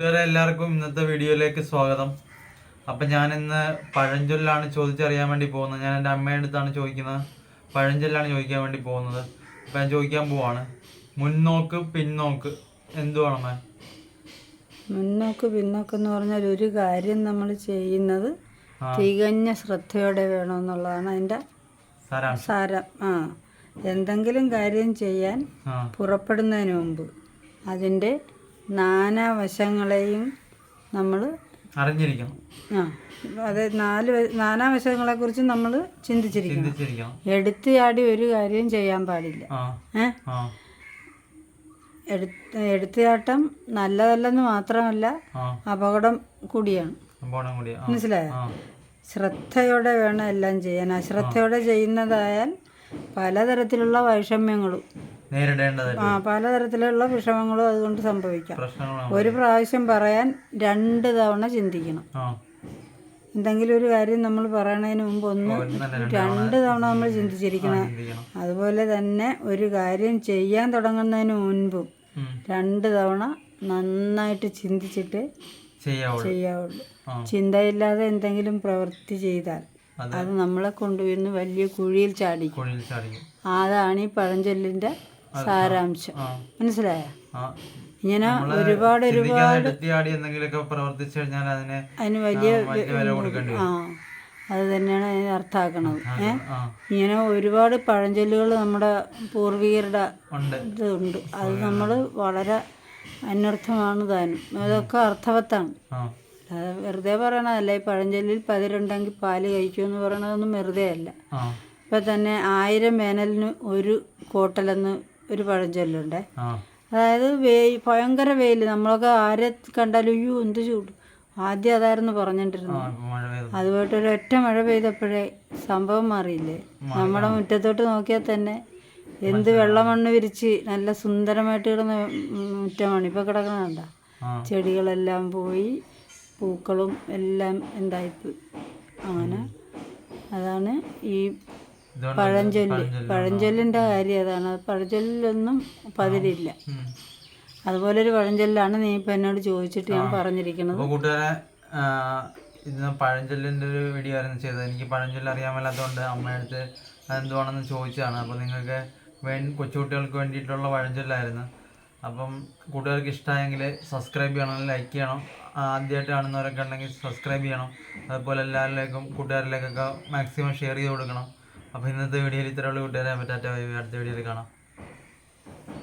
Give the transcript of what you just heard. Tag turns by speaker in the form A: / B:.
A: കൂട്ടുകാരെ എല്ലാവർക്കും ഇന്നത്തെ വീഡിയോയിലേക്ക് സ്വാഗതം. അപ്പം ഞാൻ ഇന്ന് പഴഞ്ചൊല്ലാണ് ചോദിച്ചറിയാൻ വേണ്ടി പോകുന്നത്. ഞാൻ എന്റെ അമ്മയുടെ അടുത്താണ് ചോദിക്കുന്നത്. പഴഞ്ചൊല്ലാണ് ചോദിക്കാൻ വേണ്ടി പോകുന്നത്. അപ്പം ഞാൻ ചോദിക്കാൻ പോവാണ്. മുന്നോക്ക് പിന്നോക്ക് എന്തുവാണമ്മേ
B: മുന്നോക്ക് പിന്നോക്ക് എന്ന് പറഞ്ഞാൽ ഒരു കാര്യം നമ്മൾ ചെയ്യുന്നത് തികഞ്ഞ ശ്രദ്ധയോടെ വേണമെന്നുള്ളതാണ്
A: അതിന്റെ
B: സാരം. ആ. എന്തെങ്കിലും കാര്യം ചെയ്യാൻ പുറപ്പെടുന്നതിന് മുമ്പ് അതിന്റെ നാനാവശങ്ങളെയും നമ്മൾ
A: അറിഞ്ഞിരിക്കണം.
B: ആ അത് നാല് നാനാവശങ്ങളെ കുറിച്ച് നമ്മൾ ചിന്തിച്ചിരിക്കണം.
A: എടുത്തുചാടി
B: എടുത്തു ചാടി ഒരു കാര്യം ചെയ്യാൻ പാടില്ല. എടുത്ത് എടുത്തുചാട്ടം നല്ലതല്ലെന്ന് മാത്രമല്ല അപകടം കൂടിയാണ്. മനസ്സിലായോ? ശ്രദ്ധയോടെ വേണം എല്ലാം ചെയ്യാൻ. അശ്രദ്ധയോടെ ചെയ്യുന്നതായാൽ പലതരത്തിലുള്ള വൈഷമ്യങ്ങളും
A: നേരിടേണ്ടതായിട്ട്
B: ആ പലതരത്തിലുള്ള വിഷമങ്ങളും അതുകൊണ്ട് സംഭവിക്കാം. ഒരു പ്രാവശ്യം പറയാൻ രണ്ട് തവണ ചിന്തിക്കണം. എന്തെങ്കിലും ഒരു കാര്യം നമ്മൾ പറയണതിന് മുമ്പ് ഒന്ന് രണ്ട് തവണ നമ്മൾ ചിന്തിച്ചിരിക്കണം. അതുപോലെ തന്നെ ഒരു കാര്യം ചെയ്യാൻ തുടങ്ങുന്നതിന് മുൻപും രണ്ട് തവണ നന്നായിട്ട് ചിന്തിച്ചിട്ട്
A: ചെയ്യാവുള്ളൂ.
B: ചിന്തയില്ലാതെ എന്തെങ്കിലും പ്രവൃത്തി ചെയ്താൽ
A: അത്.
B: നമ്മളെ കൊണ്ടുവരുന്ന വലിയ കുഴിയിൽ
A: ചാടി
B: അതാണ് ഈ പഴഞ്ചൊല്ലിന്റെ സാരാംശം. മനസ്സിലായോ? ഇങ്ങനെ ഒരുപാട്
A: ഒരുപാട് എന്തെങ്കിലുമൊക്കെ പ്രവർത്തിച്ചു കഴിഞ്ഞാൽ അതിന്
B: അതിന് വലിയ
A: ആ,
B: അത് തന്നെയാണ് അതിന് അർത്ഥാക്കണത് ഏ? ഇങ്ങനെ ഒരുപാട് പഴഞ്ചൊല്ലുകൾ നമ്മുടെ പൂർവികരുടെ
A: ഉണ്ട്.
B: ഇതുണ്ട് അത് നമ്മൾ വളരെ അന്വർത്ഥമാണ് താനും. അതൊക്കെ അർത്ഥവത്താണ്. അത് വെറുതെ പറയണതല്ല. ഈ പഴഞ്ചൊല്ലിൽ പതിരുണ്ടെങ്കിൽ പാൽ കഴിക്കുമെന്ന് പറയണതൊന്നും വെറുതെ അല്ല ഇപ്പം തന്നെ ആയിരം വേനലിന് ഒരു കോട്ടലെന്ന് ഒരു പഴഞ്ചൊല്ലുണ്ടേ. അതായത് വെയിൽ ഭയങ്കര വെയിൽ നമ്മളൊക്കെ ആരെ കണ്ടാലും അയ്യോ എന്ത് ചൂട്. ആദ്യം അതായിരുന്നു പറഞ്ഞിട്ടിരുന്നത്
A: ഒരു
B: അതുപോയിട്ട് ഒരൊറ്റ മഴ പെയ്തപ്പോഴേ സംഭവം മാറിയില്ലേ? നമ്മുടെ മുറ്റത്തോട്ട് നോക്കിയാൽ തന്നെ എന്ത് വെള്ളമണ്ണ് വിരിച്ച് നല്ല സുന്ദരമായിട്ട് കിടന്ന മുറ്റമാണ്. ഇപ്പോൾ കിടക്കണണ്ട ചെടികളെല്ലാം പോയി പൂക്കളും എല്ലാം എന്തായിപ്പോയി അങ്ങനെ. അതാണ് ഈ പഴഞ്ചൊല്ല്. പഴഞ്ചൊല്ലിന്റെ കാര്യം അതാണ് പഴഞ്ചൊല്ലൊന്നും പതിരില്ല. അതുപോലെ ഒരു പഴഞ്ചൊല്ലാണ് നീ ഇപ്പം എന്നോട് ചോദിച്ചിട്ട് ഞാൻ പറഞ്ഞിരിക്കുന്നത്.
A: കൂട്ടുകാരെ ആ, ഇന്ന് പഴഞ്ചൊല്ലിന്റെ ഒരു വീഡിയോ ആയിരുന്നു ചെയ്തത്. എനിക്ക് പഴഞ്ചൊല്ല് അറിയാൻ മേലാത്തതുകൊണ്ട് അമ്മയടുത്ത് അതെന്തുവാണെന്ന് ചോദിച്ചതാണ്. അപ്പോൾ നിങ്ങൾക്ക് വേ കൊച്ചുകുട്ടികൾക്ക് വേണ്ടിയിട്ടുള്ള പഴഞ്ചൊല്ലായിരുന്നു. അപ്പം കൂട്ടുകാർക്ക് ഇഷ്ടമായെങ്കിൽ സബ്സ്ക്രൈബ് ചെയ്യണം ലൈക്ക് ചെയ്യണം. ആദ്യമായിട്ട് കാണുന്നവരൊക്കെ ഉണ്ടെങ്കിൽ സബ്സ്ക്രൈബ് ചെയ്യണം. അതുപോലെ എല്ലാവരിലേക്കും കൂട്ടുകാരിലേക്കൊക്കെ മാക്സിമം ഷെയർ ചെയ്ത് കൊടുക്കണം. അപ്പോൾ ഇന്നത്തെ വീഡിയോയിൽ ഇത്രയുള്ള കൂട്ടുകാരെ പറ്റാറ്റ അടുത്ത വീഡിയോയിൽ കാണാം.